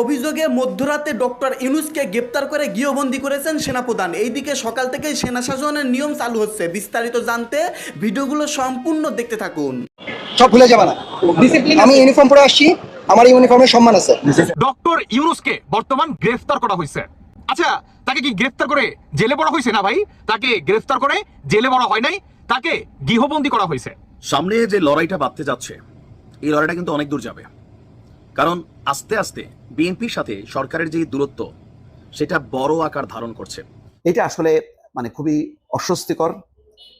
অভিযোগে মধ্যরাতে ডক্টর ইউনুসকে গ্রেপ্তার করে গৃহবন্দী করেছেন সেনাপ্রধান। এইদিকে সকাল থেকেই সেনা শাসনের নিয়ম চালু হচ্ছে। বিস্তারিত জানতে ভিডিওগুলো সম্পূর্ণ দেখতে থাকুন। সব ভুলে যাবে না। আমি ইউনিফর্ম পরে আসছি। আমার ইউনিফর্মের সম্মান আছে। ডক্টর ইউনুসকে বর্তমান গ্রেফতার করা হয়েছে। আচ্ছা তাকে কি গ্রেফতার করে জেলে পড়া হয়েছে না ভাই? তাকে গ্রেফতার করে জেলে পড়া হয় নাই? তাকে গৃহবন্দী করা হয়েছে। সামনে যে লড়াইটা বাঁধতে যাচ্ছে এই লড়াইটা কিন্তু অনেক দূর যাবে। কারণ আস্তে আস্তে বিএনপির সাথে সরকারের যে দূরত্ব, সেটা বড় আকার ধারণ করছে। এটা আসলে মানে খুবই অস্বস্তিকর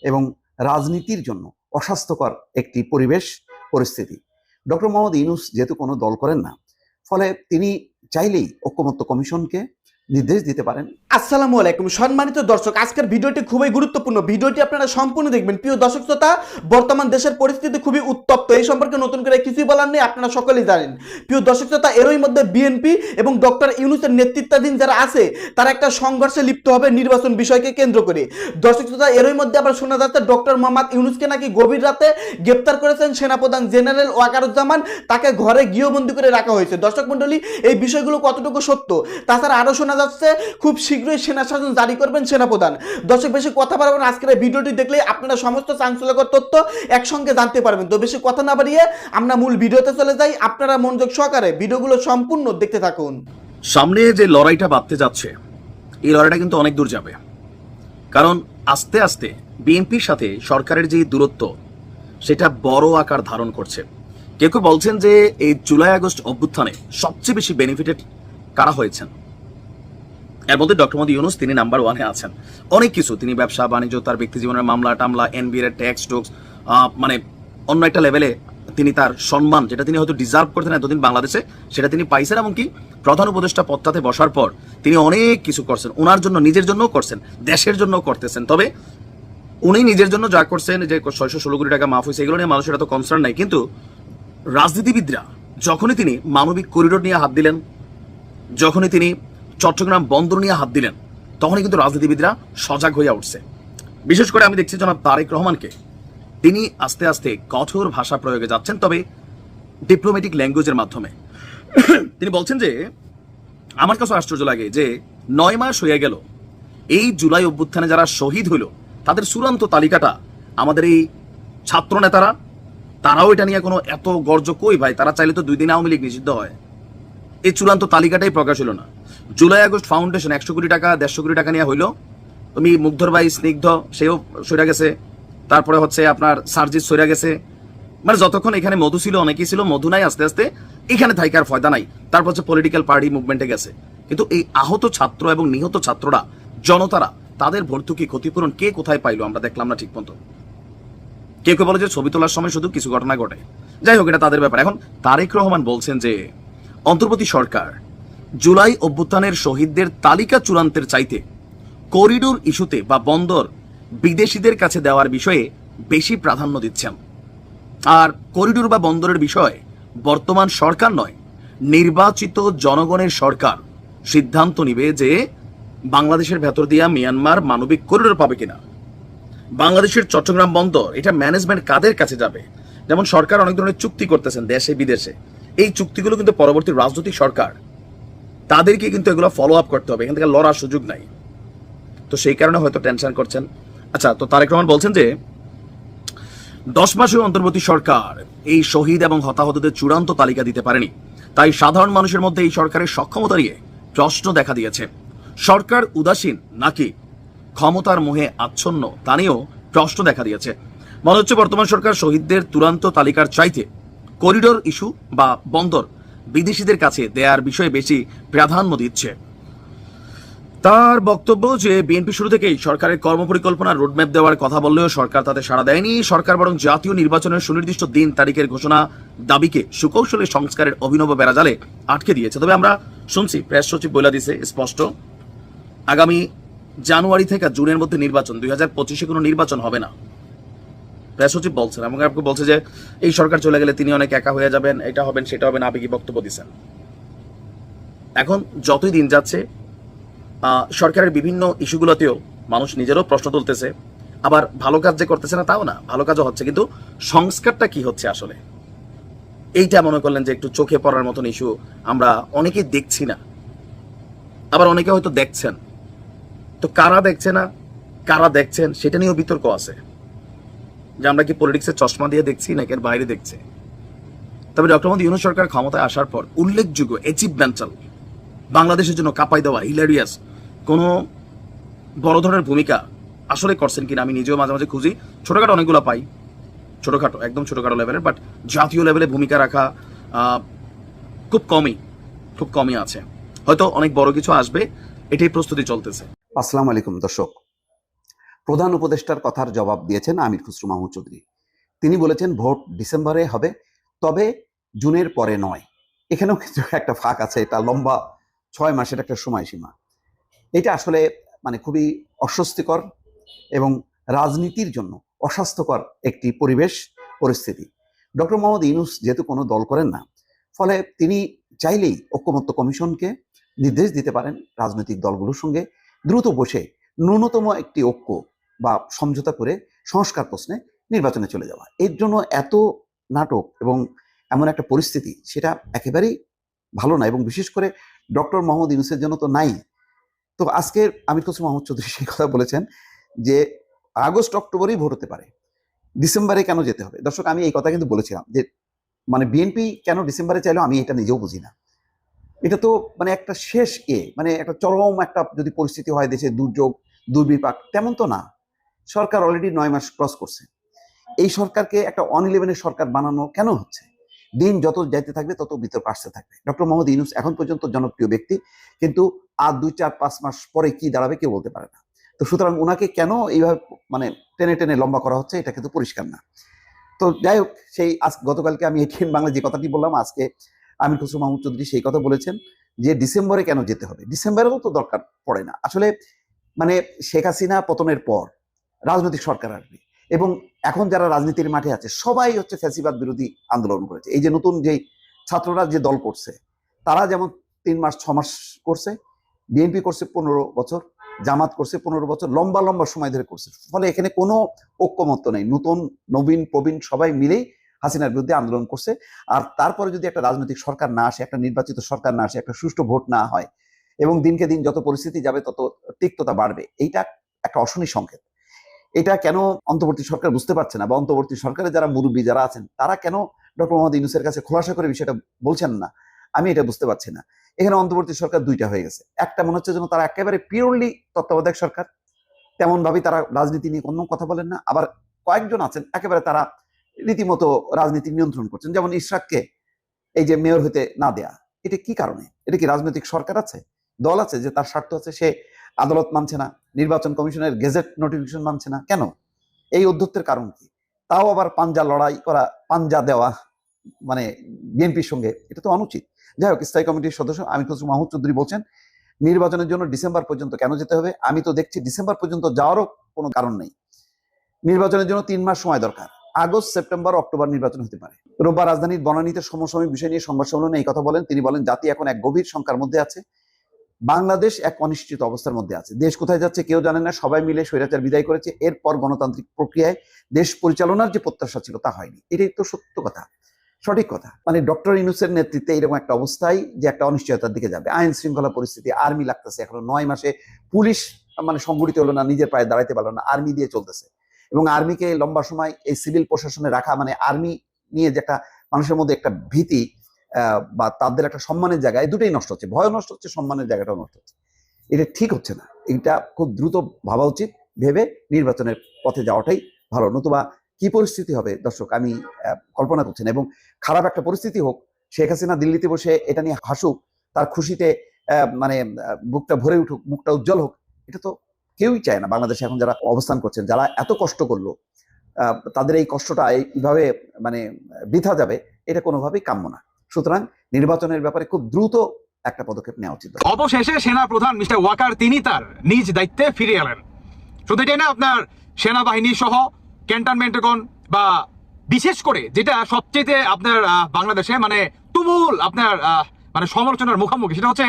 এবং রাজনীতির জন্য অস্বাস্থ্যকর একটি পরিবেশ, পরিস্থিতি। ডক্টর মোহাম্মদ ইনুস যেহেতু কোনো দল করেন না, ফলে তিনি চাইলেই ঐক্যমত্য কমিশনকে নির্দেশ দিতে পারেন। আসসালামু আলাইকুম। সম্মানিত দর্শক, আজকের ভিডিওটি খুবই গুরুত্বপূর্ণ। ভিডিওটি আপনারা সম্পূর্ণ দেখবেন। প্রিয় দর্শক শ্রোতা, বর্তমান দেশের পরিস্থিতি খুবই উত্তপ্ত। এই সম্পর্কে নতুন করে কিছুই বলার নেই, আপনারা সকলেই জানেন। প্রিয় দর্শক শ্রোতা, এরই মধ্যে বিএনপি এবং ডক্টর ইউনুসের নেতৃত্বাধীন যারা আছে, তারা একটা সংঘর্ষে লিপ্ত হবে নির্বাচন বিষয়কে কেন্দ্র করে। দর্শক শ্রোতা, এরই মধ্যে আবার শোনা যাচ্ছে, ডক্টর মোহাম্মদ ইউনুসকে নাকি গভীর রাতে গ্রেপ্তার করেছেন সেনাপ্রধান জেনারেল ওয়াকারুজ্জামান। তাকে ঘরে গৃহবন্দী করে রাখা হয়েছে। দর্শক মণ্ডলী, এই বিষয়গুলো কতটুকু সত্য? তাছাড়া আরও যাচ্ছে, খুব শীঘ্রই সেনা শাসন জারি করবেন সেনাপ্রধান। দর্শক, বেশি কথা বাড়াবেন আজকের ভিডিওটি দেখলে আপনারা সমস্ত চাঞ্চল্যকর তথ্য একসঙ্গে জানতে পারবেন। তো বেশি কথা না বাড়িয়ে আমরা মূল ভিডিওতে চলে যাই। আপনারা মনোযোগ সহকারে ভিডিওগুলো সম্পূর্ণ দেখতে থাকুন। সামনে যে লড়াইটা বাঁধতে যাচ্ছে, এই লড়াইটা কিন্তু অনেক দূর যাবে। কারণ আস্তে আস্তে বিএনপির সাথে সরকারের যে দূরত্ব, সেটা বড় আকার ধারণ করছে। কেউ কেউ বলছেন যে এই জুলাই আগস্ট অভ্যুত্থানে সবচেয়ে বেশি বেনিফিটেড কারা হয়েছেন? এর মধ্যে ডক্টর মোদী ইউনুস তিনি নাম্বার ওয়ানে আছেন। অনেক কিছু, তিনি ব্যবসা, বাণিজ্য, তার ব্যক্তি জীবনের মামলা, টামলা এনবিআর ট্যাক্স টোক্স মানে অন্য একটা লেভেলে তিনি তার সম্মান, যেটা তিনি হয়তো ডিজার্ভ করতেন এতদিন বাংলাদেশে, সেটা তিনি পাইছেন এমনকি প্রধান উপদেষ্টা পদটাতে বসার পর তিনি অনেক কিছু করছেন। ওনার জন্য, নিজের জন্যও করছেন, দেশের জন্য করতেছেন। তবে উনি নিজের জন্য যা করছেন, যে ছয়শো ষোলো কোটি টাকা মাফ হয়েছে, এগুলো নিয়ে মানুষের এত কনসার্ন নাই। কিন্তু রাজনীতিবিদরা, যখনই তিনি মানবিক করিডোর নিয়ে হাত দিলেন, যখনই তিনি চট্টগ্রাম বন্দর নিয়ে হাত দিলেন, তখনই কিন্তু রাজনীতিবিদরা সজাগ হইয়া উঠছে। বিশেষ করে আমি দেখছি জনাব তারেক রহমানকে। তিনি আস্তে আস্তে কঠোর ভাষা প্রয়োগে যাচ্ছেন, তবে ডিপ্লোম্যাটিক ল্যাঙ্গুয়েজের মাধ্যমে। তিনি বলছেন যে, আমার কাছে আশ্চর্য লাগে যে, নয় মাস হয়ে গেল। এই জুলাই অভ্যুত্থানে যারা শহীদ হইল, তাদের চূড়ান্ত তালিকাটা আমাদের এই ছাত্র নেতারা তারাও এটা নিয়ে কোনো এত গর্জ কই ভাই? তারা চাইলে তো দুই দিন আওয়ামী লীগ নিষিদ্ধ হয়। এই চূড়ান্ত তালিকাটাই প্রকাশ হলো না। জুলাই, আগস্ট ফাউন্ডেশন একশো কোটি টাকা, দেড়শো কোটি টাকা নিয়ে হইল। তুমি মুগ্ধর ভাই স্নিগ্ধ, সেও সরে গেছে। তারপরে হচ্ছে আপনার সার্জিস সরে গেছে। মানে যতক্ষণ এখানে মধু ছিল, অনেকেই ছিল মধু নাই, আস্তে আস্তে এখানে থাইকার ফয়দা নাই। তারপর হচ্ছে পলিটিক্যাল পার্টি মুভমেন্টে গেছে। কিন্তু এই আহত ছাত্র এবং নিহত ছাত্ররা, জনতারা, তাদের ভর্তুকি ক্ষতিপূরণ কে কোথায় পাইলো আমরা দেখলাম না ঠিক মতো। কেউ কেউ বলে যে ছবি তোলার সময় শুধু কিছু ঘটনা ঘটে। যাই হোক, এটা তাদের ব্যাপার। এখন তারেক রহমান বলছেন যে অন্তর্বর্তী সরকার জুলাই অভ্যুত্থানের শহীদদের তালিকা চূড়ান্তের চাইতে করিডোর ইস্যুতে বা বন্দর বিদেশিদের কাছে দেওয়ার বিষয়ে বেশি প্রাধান্য দিচ্ছেন। আর করিডোর বা বন্দরের বিষয়ে বর্তমান সরকার নয়, নির্বাচিত জনগণের সরকার সিদ্ধান্ত নিবে যে বাংলাদেশের ভেতর দিয়া মিয়ানমার মানবিক করিডোর পাবে কিনা। বাংলাদেশের চট্টগ্রাম বন্দর এটা ম্যানেজমেন্ট কাদের কাছে যাবে? যেমন সরকার অনেক ধরনের চুক্তি করতেছেন দেশে বিদেশে এই চুক্তিগুলো কিন্তু পরবর্তী রাজনৈতিক সরকার, তাদেরকে কিন্তু এগুলো ফলো আপ করতে হবে। এখান থেকে লড়ার সুযোগ নাই। তো সেই কারণে হয়তো টেনশন করছেন। আচ্ছা তো তারেক রহমান বলছেন যে, দশ মাসের অন্তর্বর্তী সরকার এই শহীদ এবং হতাহতদের চূড়ান্ত তালিকা দিতে পারেনি। তাই সাধারণ মানুষের মধ্যে এই সরকারের সক্ষমতা নিয়ে প্রশ্ন দেখা দিয়েছে। সরকার উদাসীন নাকি ক্ষমতার মোহে আচ্ছন্ন তা নিয়েও প্রশ্ন দেখা দিয়েছে। মনে হচ্ছে বর্তমান সরকার শহীদদের চূড়ান্ত তালিকার চাইতে করিডোর ইস্যু বা বন্দর বিদেশিদের কাছে দেয়ার বিষয়ে বেশি প্রাধান্য দিচ্ছে। তার বক্তব্য যে বিএনপি শুরু থেকেই সরকারের কর্মপরিকল্পনা রোডম্যাপ দেওয়ার কথা বললেও সরকার তাতে সাড়া দেয়নি। সরকার বরং জাতীয় নির্বাচনের সুনির্দিষ্ট দিন তারিখের ঘোষণা দাবিকে সুকৌশলে সংস্কারের অভিনব বেড়াজালে আটকে দিয়েছে। তবে আমরা শুনছি, প্রেস সচিব বলে দিছে স্পষ্ট। আগামী জানুয়ারি থেকে জুনের মধ্যে নির্বাচন, দুই হাজার পঁচিশে কোনো নির্বাচন হবে না। প্রেস সচিব বলছেন এবং আপনি বলছে যে এই সরকার চলে গেলে তিনি অনেক একা হয়ে যাবেন, এটা হবেন, সেটা হবেন আবেগী বক্তব্য দিচ্ছেন? এখন যতই দিন যাচ্ছে সরকারের বিভিন্ন ইস্যুগুলোতেও মানুষ নিজেরও প্রশ্ন তুলতেছে, আবার ভালো কাজ যে করতেছে না, তাও না, ভালো কাজও হচ্ছে, কিন্তু সংস্কারটা কি হচ্ছে আসলে? এইটা মনে করলেন যে একটু চোখে পড়ার মতন ইস্যু আমরা অনেকেই দেখছি না। আবার অনেকে হয়তো দেখছেন। তো কারা দেখছে না, কারা দেখছেন, সেটা নিয়েও বিতর্ক আছে। যে আমরা কি পলিটিক্সের চশমা দিয়ে দেখছি নাকি এর বাইরে দেখছে? তবে ডক্টর মোদী ইউনুস সরকার ক্ষমতায় আসার পর উল্লেখযোগ্য অ্যাচিভমেন্টাল বাংলাদেশের জন্য কাপাই দেওয়া হিলারিয়াস কোনো বড় ধরনের ভূমিকা আসলে করছেন কিনা আমি নিজেও মাঝে মাঝে খুঁজি। ছোটখাটো অনেকগুলো পাই। ছোটখাটো, একদম ছোটখাটো লেভেলের বাট জাতীয় লেভেলে ভূমিকা রাখা খুব কমই খুব কমই আছে। হয়তো অনেক বড় কিছু আসবে, এটাই প্রস্তুতি চলতেছে। আসসালামু আলাইকুম দর্শক। প্রধান উপদেষ্টার কথার জবাব দিয়েছেন আমির খুসরু মাহমুদ চৌধুরী। তিনি বলেছেন, ভোট ডিসেম্বরে হবে, তবে জুনের পরে নয়। এখানেও কিছু একটা ফাঁক আছে, এটা লম্বা ছয় মাসের একটা সময়সীমা। এটা আসলে মানে খুবই অস্বস্তিকর এবং রাজনীতির জন্য অস্বাস্থ্যকর একটি পরিবেশ, পরিস্থিতি। ডক্টর মোহাম্মদ ইউনুস যেহেতু কোনো দল করেন না, ফলে তিনি চাইলেই ঐক্যমত্য কমিশনকে নির্দেশ দিতে পারেন রাজনৈতিক দলগুলোর সঙ্গে। দ্রুত বসে ন্যূনতম একটি ঐক্য বা সমঝোতা করে সংস্কার প্রশ্নে নির্বাচনে চলে যাওয়া। এর জন্য এত নাটক এবং এমন একটা পরিস্থিতি, সেটা একেবারেই ভালো না এবং বিশেষ করে ডক্টর মোহাম্মদ ইউনুসের জন্য তো নাই। তো আজকে আমির খসরু মোহাম্মদ চৌধুরী সেই কথা বলেছেন যে আগস্ট, অক্টোবরেই ভোট হতে পারে। ডিসেম্বরে কেন যেতে হবে? দর্শক, আমি এই কথা কিন্তু বলেছিলাম যে মানে বিএনপি কেন ডিসেম্বরে চাইলো আমি এটা নিজেও বুঝি না। এটা তো মানে একটা শেষ এ মানে একটা চরম একটা যদি পরিস্থিতি হয়, দেশে দুর্যোগ, দুর্বিপাক, তেমন তো না। সরকার অলরেডি নয় মাস ক্রস করছে। এই সরকারকে একটা অন ইলেভেনের সরকার বানানো কেন হচ্ছে? দিন যত যাইতে থাকবে, তত বিতর্ক আসতে থাকবে। ডক্টর মোহাম্মদ ইউনুস এখন পর্যন্ত জনপ্রিয় ব্যক্তি, কিন্তু আর দুই, চার, পাঁচ মাস পরে কি দাঁড়াবে কেউ বলতে পারে না। তো সুতরাং ওনাকে কেন এইভাবে মানে টেনে টেনে লম্বা করা হচ্ছে, এটা কিন্তু পরিষ্কার না। তো যাই হোক, সেই আজ গতকালকে আমি এটিএন বাংলা যে কথাটি বললাম, আজকে আমির খসরু মাহমুদ চৌধুরী সেই কথা বলেছেন যে ডিসেম্বরে কেন যেতে হবে? ডিসেম্বরেও তো দরকার পড়ে না। আসলে মানে শেখ হাসিনা পতনের পর রাজনৈতিক সরকার আসবে এবং এখন যারা রাজনীতির মাঠে আছে, সবাই হচ্ছে ফ্যাসিবাদ বিরোধী আন্দোলন করেছে। এই যে নতুন যে ছাত্ররা যে দল করছে, তারা যেমন তিন মাস, ছ মাস করছে, বিএনপি করছে পনেরো বছর, জামাত করছে পনেরো বছর, লম্বা লম্বা সময় ধরে করছে। ফলে এখানে কোনো ঐক্যমত্য নেই। নতুন, নবীন, প্রবীণ সবাই মিলেই হাসিনার বিরুদ্ধে আন্দোলন করছে। আর তারপরে যদি একটা রাজনৈতিক সরকার না আসে, একটা নির্বাচিত সরকার না আসে, একটা সুষ্ঠু ভোট না হয়, এবং দিনকে দিন যত পরিস্থিতি যাবে, তত তিক্ততা বাড়বে, এইটা একটা অশনি সংকেত। এটা কেন অন্তর্বর্তী সরকার বুঝতে পারছে না? বা অন্তর্বর্তী সরকারের যারা মুরব্বী যারা আছেন, তারা কেন ডক্টর মোহাম্মদ ইউনুসের কাছে খোলাসা করে বিষয়টা বলছেন না? আমি এটা বুঝতে পারছি না। এখানে অন্তর্বর্তী সরকার দুইটা হয়ে গেছে। একটা মনে হচ্ছে যেন তারা একেবারে পিওরলি তত্ত্বাবধায়ক সরকার। তেমন ভাবেই তারা রাজনীতি নিয়ে কোনো কথা বলেন না। আবার কয়েকজন আছেন, একেবারে তারা রীতিমতো রাজনীতি নিয়ন্ত্রণ করছেন। যেমন ইশরাককে এই যে মেয়র হতে না দেয়া, এটা কি কারণে? এটা কি রাজনৈতিক সরকার আছে? দল আছে যে তার স্বার্থ আছে, সে আদালত মানছে না, নির্বাচন কমিশনের গেজেট নোটিফিকেশন মানছে না। কেন? এই অধ্যত্বের কারণ কি? তাও আবার পাঞ্জা লড়াই করা, পাঞ্জা দেওয়া মানে বিএনপির সঙ্গে, এটা তো অনুচিত। যাই হোক, স্থায়ী কমিটির সদস্য আমি খসরু মাহমুদ চৌধুরী বলছেন, নির্বাচনের জন্য ডিসেম্বর পর্যন্ত কেন যেতে হবে? আমি তো দেখছি ডিসেম্বর পর্যন্ত যাওয়ারও কোনো কারণ নেই। নির্বাচনের জন্য তিন মাস সময় দরকার। আগস্ট, সেপ্টেম্বর, অক্টোবর নির্বাচন হতে পারে। রোববার রাজধানীর বনানীতে সমসাময়িক বিষয় নিয়ে সংবাদ সম্মেলনে এই কথা বলেন। তিনি বলেন, জাতি এখন এক গভীর সংখ্যার মধ্যে আছে। বাংলাদেশ এক অনিশ্চিত অবস্থার মধ্যে আছে। দেশ কোথায় যাচ্ছে কেউ জানে না, সবাই মিলে স্বৈরাচার বিদায় করেছে। এরপর গণতান্ত্রিক প্রক্রিয়ায় দেশ পরিচালনার যে প্রত্যাশা ছিল তা হয়নি। এটাই তো সত্য কথা, সঠিক কথা। মানে ডক্টর ইনুসের নেতৃত্বে এরকম একটা অবস্থায় যে একটা অনিশ্চয়তার দিকে যাবে। আইন শৃঙ্খলা পরিস্থিতি আর্মি লাগতেছে এখনও নয় মাসে। পুলিশ মানে সংগঠিত হলো না, নিজের পায়ে দাঁড়াইতে পারল না, আর্মি দিয়ে চলতেছে। এবং আর্মিকে লম্বা সময় এই সিভিল প্রশাসনে রাখা মানে আর্মি নিয়ে যে একটা মানুষের মধ্যে একটা ভীতি বা তাদের একটা সম্মানের জায়গা, এই দুটোই নষ্ট হচ্ছে। ভয় নষ্ট হচ্ছে, সম্মানের জায়গাটাও নষ্ট হচ্ছে। এটা ঠিক হচ্ছে না। এটা খুব দ্রুত ভাবা উচিত, ভেবে নির্বাচনের পথে যাওয়াটাই ভালো। নতুবা কি পরিস্থিতি হবে? দর্শক, আমি কল্পনা করছি না। এবং খারাপ একটা পরিস্থিতি হোক, শেখ হাসিনা দিল্লিতে বসে এটা নিয়ে হাসুক, তার খুশিতে মানে বুকটা ভরে উঠুক, মুখটা উজ্জ্বল হোক, এটা তো কেউই চায় না। বাংলাদেশে এখন যারা অবস্থান করছেন, যারা এত কষ্ট করল তাদের এই কষ্টটা এইভাবে মানে বৃথা যাবে, এটা কোনোভাবেই কাম্য না। সুতরাং নির্বাচনের ব্যাপারে খুব দ্রুত একটা পদক্ষেপ নেওয়া উচিত অবশেষে সেনা প্রধান মিস্টার ওয়াকার, তিনি তার নিজ দায়িত্বে ফিরে এলেন। শুধু এটাই না, আপনার সেনাবাহিনী সহ ক্যান্টনমেন্টগণ বা বিশেষ করে যেটা সবচেয়ে আপনার বাংলাদেশে মানে তুমুল আপনার মানে সমালোচনার মুখোমুখি, সেটা হচ্ছে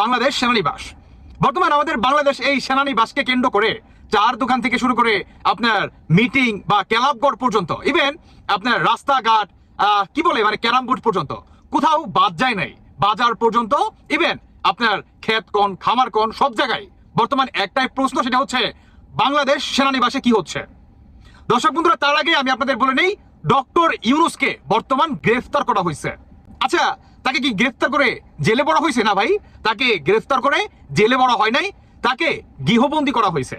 বাংলাদেশ সেনানিবাস। বর্তমান আমাদের বাংলাদেশ এই সেনানিবাসকে কেন্দ্র করে চার দোকান থেকে শুরু করে আপনার মিটিং বা ক্লাবগড় পর্যন্ত, ইভেন আপনার রাস্তাঘাট কি বলে মানে ক্যারাম বোর্ড পর্যন্ত কোথাও বাদ যায় নাই। বাজার পর্যন্ত ইভেন আপনার ক্ষেত কোন, খামার কোন, সব জায়গায়। বর্তমান একটাই প্রশ্ন, সেটা হচ্ছে, বাংলাদেশ সেনানিবাসে কি হচ্ছে? দর্শক বন্ধুরা, তার আগে আমি আপনাদের বলে নেই, ডক্টর ইউনুসকে বর্তমান গ্রেফতার করা হয়েছে। আচ্ছা তাকে কি গ্রেফতার করে জেলে বড় হয়েছে না ভাই? তাকে গ্রেফতার করে জেলে বড় হয় নাই? তাকে গৃহবন্দী করা হয়েছে।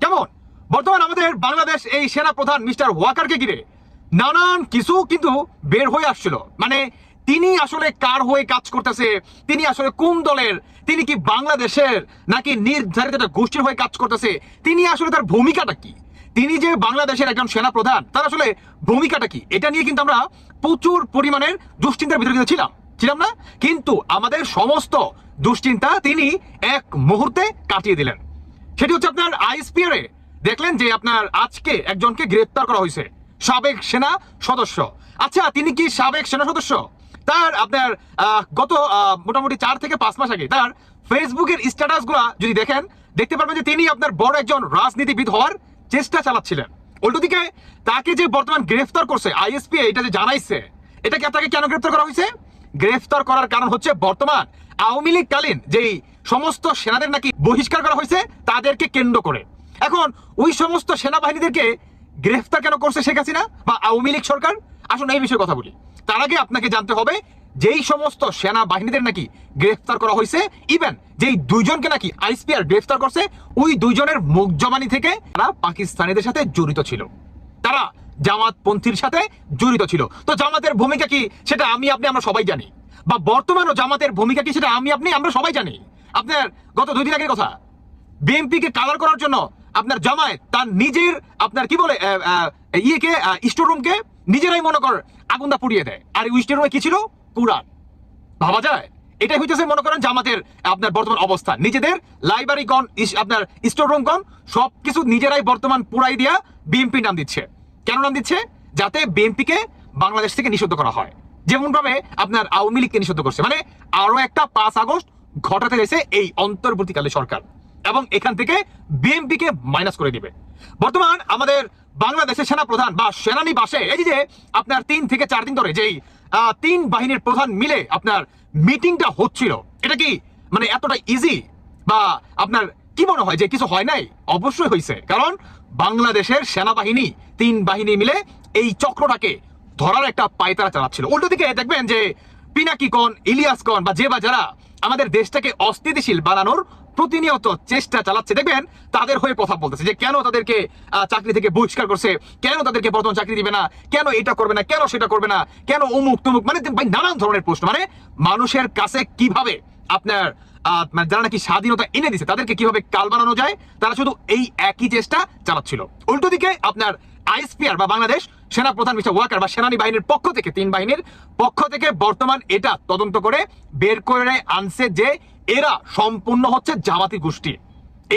কেমন? বর্তমান আমাদের বাংলাদেশ এই সেনা প্রধান মিস্টার ওয়াকারকে ঘিরে নানান কিছু কিন্তু বের হয়ে আসছিল। মানে তিনি আসলে কার হয়ে কাজ করতেছে? তিনি আসলে কোন দলের? তিনি কি বাংলাদেশের নাকি নির্ধারিত একটা গোষ্ঠীর হয়ে কাজ করতেছে? তিনি আসলে তার ভূমিকাটা কি? তিনি যে বাংলাদেশের একজন সেনা প্রধান তার আসলে ভূমিকাটা কি? এটা নিয়ে কিন্তু আমরা প্রচুর পরিমাণের দুশ্চিন্তার ভিতরে কিন্তু ছিলাম। ছিলাম না? কিন্তু আমাদের সমস্ত দুশ্চিন্তা তিনি এক মুহূর্তে কাটিয়ে দিলেন। সেটি হচ্ছে আপনার আইএসপিআর এ। দেখলেন যে আপনার আজকে একজনকে গ্রেপ্তার করা হয়েছে। সাবেক সেনা সদস্য। আচ্ছা তিনি কি সাবেক সেনা সদস্য? তার আপনার গত মোটামুটি চার থেকে পাঁচ মাস আগে তার ফেসবুকের স্ট্যাটাসগুলা যদি দেখেন, দেখতে পারবেন যে তিনি আপনার বড় একজন রাজনীতিবিদ হওয়ার চেষ্টা চালাচ্ছিলেন। উল্টো দিকে তাকে যে বর্তমান গ্রেফতার করছে আইএসপি এটা যে জানাইছে এটাকে তাকে কেন গ্রেফতার করা হয়েছে? গ্রেফতার করার কারণ হচ্ছে বর্তমান আওয়ামী লীগ কালীন যেই সমস্ত সেনাদের নাকি বহিষ্কার করা হয়েছে, তাদেরকে কেন্দ্র করে। এখন ওই সমস্ত সেনাবাহিনীদেরকে গ্রেফতার কেন করছে শেখ হাসিনা বা আওয়ামী লীগ সরকার? আসুন এই বিষয়ে কথা বলি। তার আগে আপনাকে জানতে হবে, যেই সমস্ত সেনা বাহিনীদের নাকি গ্রেফতার করা হয়েছে ইভেন যেই দুইজনকে নাকি আইসপিআর গ্রেফতার করছে, ওই দুইজনের মুখ জমানি থেকে তারা পাকিস্তানিদের সাথে জড়িত ছিল। তারা জামাতপন্থীর সাথে জড়িত ছিল। তো জামাতের ভূমিকা কি, সেটা আমি, আপনি, আমরা সবাই জানি। বা বর্তমানও জামাতের ভূমিকা কি, সেটা আমি, আপনি, আমরা সবাই জানি। আপনার গত দুই দিন আগের কথা, বিএনপিকে কালার করার জন্য আপনার জামায়াত তার নিজের, আপনার কি বলে ইয়েকে স্টোর রুমকে নিজেরাই মনে কর আগুনটা পুড়িয়ে দেয়। আর ওই স্টোর রুমে কি ছিল? কুরআন ভাবা যায়? এটাই হইতেছে মনে করেন জামাতের আপনার বর্তমান অবস্থা। নিজেদের লাইব্রেরি গন আপনার স্টোর রুম গন সবকিছু নিজেরাই বর্তমান পুরাই দিয়া বিএনপি নাম দিচ্ছে। কেন নাম দিচ্ছে? যাতে বিএনপিকে বাংলাদেশ থেকে নিষিদ্ধ করা হয়। যেমন ভাবে আপনার আওয়ামী লীগকে নিষিদ্ধ করছে। মানে আরও একটা পাঁচ আগস্ট ঘটাতে গেছে এই অন্তর্বর্তীকালে সরকার। এবং এখান থেকে বিএনপিকে মাইনাস করে দিবে। বর্তমান আমাদের বাংলাদেশের সেনা প্রধান বা সেনানিবাসে, এই যে আপনার তিন থেকে চার দিন ধরে যেই তিন বাহিনীর প্রধান মিলে আপনার মিটিংটা হচ্ছিল, এটা কি মানে এতটা ইজি বা আপনার কি মনে হয় যে কিছু হয় নাই? অবশ্যই হয়েছে কারণ বাংলাদেশের সেনাবাহিনী তিন বাহিনী মিলে এই চক্রটাকে ধরার একটা পায়তারা চালাচ্ছিল। উল্টো দিকে দেখবেন যে পিনাকি কন, ইলিয়াস কন বা যে বা যারা আমাদের দেশটাকে অস্থিতিশীল বানানোর প্রতিনিয়ত চেষ্টা চালাচ্ছে। দেখবেন, তাদের হয়ে কথা বলতেছে যে, কেন তাদেরকে চাকরি থেকে বহিষ্কার করছে? কেন তাদেরকে বর্তমান চাকরি দিবে না? কেন এটা করবে না? কেন সেটা করবে না? কেন অমুক তুমুক? মানে নানান ধরনের প্রশ্ন। মানে মানুষের কাছে কীভাবে আপনার মানে যারা নাকি স্বাধীনতা এনে দিছে তাদেরকে কীভাবে কাল বানানো যায়, তারা শুধু এই একই চেষ্টা চালাচ্ছিল। উল্টো দিকে আপনার আইএসপিআর বা বাংলাদেশ সেনা প্রধান মিস্টার ওয়াকার বা সেনানি বাহিনীর পক্ষ থেকে, তিন বাহিনীর পক্ষ থেকে বর্তমান এটা তদন্ত করে বের করে আনছে যে এরা সম্পূর্ণ হচ্ছে জামাতি গোষ্ঠী।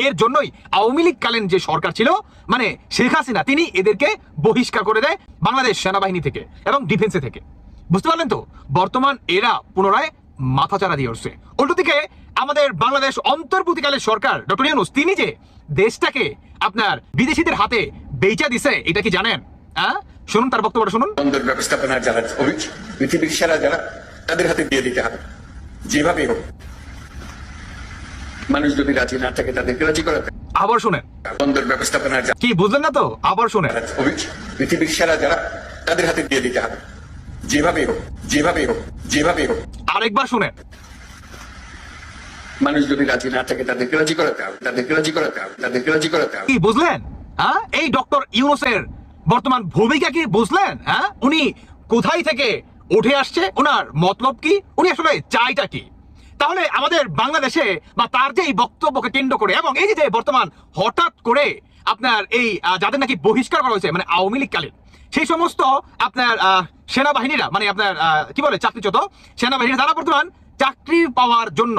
এর জন্যই আওয়ামী লীগ কালীন যে সরকার ছিল মানে শেখ হাসিনা, তিনি এদেরকে বহিষ্কার করে দেয় বাংলাদেশ সেনাবাহিনী থেকে এবং ডিফেন্সে থেকে। বুঝতে পারলেন তো? বর্তমান এরা পুনরায় মাথাচাড়া দিয়ে উঠছে। উল্টোদিকে আমাদের বাংলাদেশ অন্তর্বর্তীকালের সরকার, ডক্টর ইউনুস, তিনি যে দেশটাকে আপনার বিদেশিদের হাতে বেচা দিছে, এটা কি জানেন? হ্যাঁ? শুনুন তার বক্তব্যটা শুনুন। বন্দর ব্যবস্থাপনার যারা পৃথিবীর সেরা যারা, তাদের হাতে দিয়ে দিতে হবে। হোক। মানুষ যদি রাজি না থাকে তাদেরকে রাজি করাতে আবার শুনেন। বন্দর ব্যবস্থাপনার যারা কি বুঝলেন না তো? আবার অভিক পৃথিবীর সেরা যারা তাদের হাতে দিয়ে দিতে হবে। যেভাবেই হোক যেভাবেই হোক যেভাবেই হোক। আরেকবার শুনেন। মানুষ যদি রাজি না থাকে তাদেরকে রাজি করাতে হবে তাদেরকে রাজি করাতে হবে তাদেরকে রাজি করাতে হবে। কি বুঝলেন? হ্যাঁ? এই ডক্টর ইউনুসের বর্তমান ভূমিকা কি বুঝলেন? হ্যাঁ? উনি কোথায় থেকে উঠে আসছে? ওনার মতলব কি? উনি আসলে চাইটা কি? তাহলে আমাদের বাংলাদেশে বা তার যে এই বক্তব্যকে কেন্দ্র করে এবং এই যে বর্তমান হঠাৎ করে আপনার এই যাদের নাকি বহিষ্কার করা হয়েছে মানে আওয়ামী লীগ কালীন সেই সমস্ত আপনার সেনাবাহিনীরা মানে আপনার কি বলে, চাকরিচ্যুত সেনাবাহিনীরা, তারা বর্তমান চাকরি পাওয়ার জন্য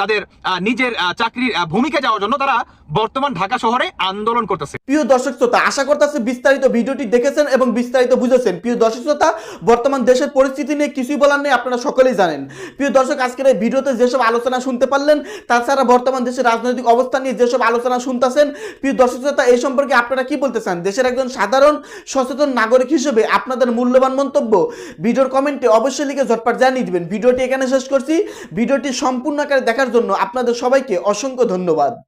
তাদের নিজের চাকরির ভূমিকা যাওয়ার জন্য তারা বর্তমান ঢাকা শহরে আন্দোলন করতেছে। প্রিয় দর্শক শ্রোতা, আশা করতেছি বিস্তারিত ভিডিওটি দেখেছেন এবং বিস্তারিত বুঝেছেন। প্রিয় দর্শক শ্রোতা, বর্তমান দেশের পরিস্থিতি নিয়ে কিছুই বলার নেই, আপনারা সকলেই জানেন। প্রিয় দর্শক, আজকের এই ভিডিওতে যেসব আলোচনা শুনতে পারলেন, তাছাড়া বর্তমান দেশের রাজনৈতিক অবস্থা নিয়ে যেসব আলোচনা শুনতেছেন, প্রিয় দর্শক শ্রোতা এই সম্পর্কে আপনারা কি বলতে চান? দেশের একজন সাধারণ, সচেতন নাগরিক হিসেবে আপনাদের মূল্যবান মন্তব্য, ভিডিওর কমেন্টে অবশ্যই লিখে ঝটপট জানিয়ে দিবেন। ভিডিওটি এখানে শেষ করছি। ভিডিওটি সম্পূর্ণ আকারে দেখার জন্য আপনাদের সবাইকে অসংখ্য ধন্যবাদ।